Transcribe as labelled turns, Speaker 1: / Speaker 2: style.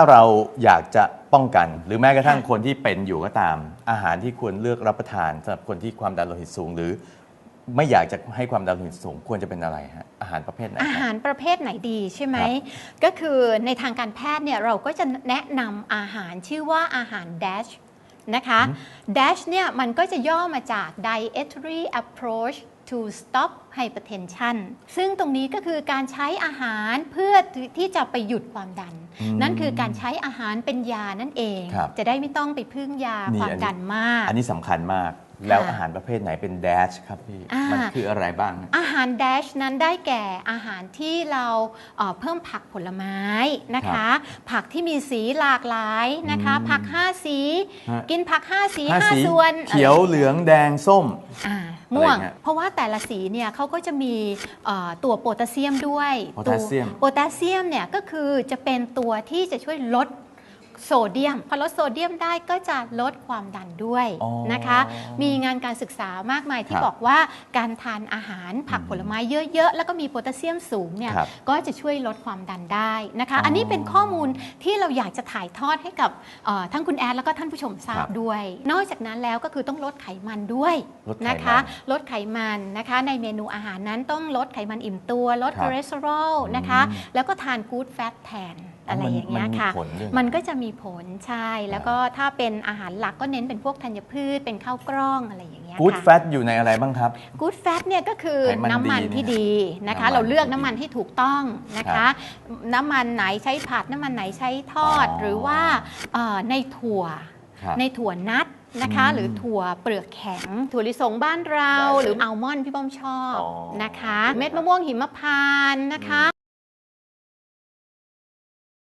Speaker 1: ถ้าเราอยากจะป้องกัน หรือแม้กระทั่ง
Speaker 2: ค่ะ
Speaker 1: คนที่เป็นอยู่ก็ตาม อาหารที่ควรเลือกรับประทานสำหรับคนที่ความดันโลหิตสูง หรือไม่อยากจะให้ความดันโลหิตสูงควรจะเป็นอะไรฮะอาหารประเภทไหน
Speaker 2: อา
Speaker 1: ค
Speaker 2: หา
Speaker 1: รับ
Speaker 2: รประเภทไหนดีใช่ไหม
Speaker 1: ครับ
Speaker 2: ก็คือในทางการแพทย์เนี่ยเราก็จะแนะนำอาหารชื่อว่าอาหาร DASH นะคะ DASH เนี่ยมันก็จะย่อมาจาก Dietary Approach to Stop Hypertension ซึ่งตรงนี้ก็คือการใช้อาหารเพื่อที่จะไปหยุดความดัน
Speaker 1: อืม
Speaker 2: นั่นคือการใช้อาหารเป็นยานั่นเอง
Speaker 1: ครับ
Speaker 2: จะได้ไม่ต้องไปพึ่งยา
Speaker 1: นี่
Speaker 2: ความ
Speaker 1: อันนี้
Speaker 2: ดันมาก
Speaker 1: อันนี้สำคัญมาก แล้วอาหารประเภทไหนเป็นแดชครับพี่
Speaker 2: อ่ามั
Speaker 1: มันคืออะไรบ้างฮะ
Speaker 2: อาหารแดชนั้นได้แก่อาหารที่เราเอ่อเพิ่มผักผลไม้นะคะ ผักที่มีสีหลากหลายนะคะ
Speaker 1: อืม
Speaker 2: ผัก 5 สี
Speaker 1: ฮะ
Speaker 2: กินผัก 5 สี
Speaker 1: ห้าสี
Speaker 2: 5ส่วน
Speaker 1: เขียวเหลืองแดงส้ม
Speaker 2: อ่าม่วง
Speaker 1: อะไรเงี้ย
Speaker 2: เพราะว่าแต่ละสีเนี่ยเขาก็จะมีเอ่อตัวโพแทสเซียมด้วย
Speaker 1: โพแทสเซียม
Speaker 2: ตัวโพแทสเซียมเนี่ยก็คือจะเป็นตัวที่จะช่วยลด โซเดียม พอลดโซเดียมได้ก็จะลดความดันด้วย
Speaker 1: อ๋อ
Speaker 2: นะคะ มีงานการศึกษามากมายที่
Speaker 1: ครับ
Speaker 2: บอกว่าการทานอาหารผักผลไม้เยอะๆ แล้วก็มีโพแทสเซียมสูงเนี่ย
Speaker 1: ครับ
Speaker 2: ก็จะช่วยลดความดันได้นะคะ
Speaker 1: อ๋ออั
Speaker 2: อันนี้เป็นข้อมูลที่เราอยากจะถ่ายทอดให้กับเอ่อทั้งคุณแอดแล้วก็ท่านผู้ชมทรา
Speaker 1: ครับบ
Speaker 2: ด้วย นอกจากนั้นแล้วก็คือต้องลดไขมันด้วย
Speaker 1: ลดไขมัน
Speaker 2: นะคะลดไขมันนะคะในเมนูอาหารนั้นต้องลดไขมันอิ่มตัว ลด
Speaker 1: ครับ
Speaker 2: คอเลสเตอรอลนะคะ
Speaker 1: อืม
Speaker 2: แล้วก็ทานกู๊ดแฟตแทนอะไรอย่างเงี้ยค่ะ
Speaker 1: มันมีผลด้วย
Speaker 2: มันก็จะมีผลใช่ แล้วก็ถ้าเป็นอาหารหลักก็เน้นเป็นพวกธัญพืชเป็นข้าวกล้องอะไรอย่างเงี้ย
Speaker 1: กู๊ด
Speaker 2: ค่ะ
Speaker 1: แฟตอยู่ในอะไรบ้างครับ
Speaker 2: กู๊ดแฟตเนี่ยก็คือ
Speaker 1: ไขมัน
Speaker 2: น้ำมัน
Speaker 1: ดี
Speaker 2: ที่ดีนะคะ
Speaker 1: น้ำมัน
Speaker 2: เราเลือก
Speaker 1: ที่ดี
Speaker 2: น้ำมันที่ถูกต้องนะ
Speaker 1: ครั
Speaker 2: คะ
Speaker 1: บ
Speaker 2: น้ำมันไหนใช้ผัดน้ำมันไหนใช้ทอด
Speaker 1: อ๋อ
Speaker 2: หรือว่าเอ่อในถั่ว
Speaker 1: ครับ
Speaker 2: ในถั่วนัดนะคะ
Speaker 1: อืม
Speaker 2: หรือถั่วเปลือกแข็ง ถั่วลิสงบ้านเรา
Speaker 1: ได้เลย
Speaker 2: หรืออัลมอนด์พี่ป้อมชอบ
Speaker 1: อ๋อ
Speaker 2: นะคะ เม็ดมะม่วงหิมพานต์นะคะ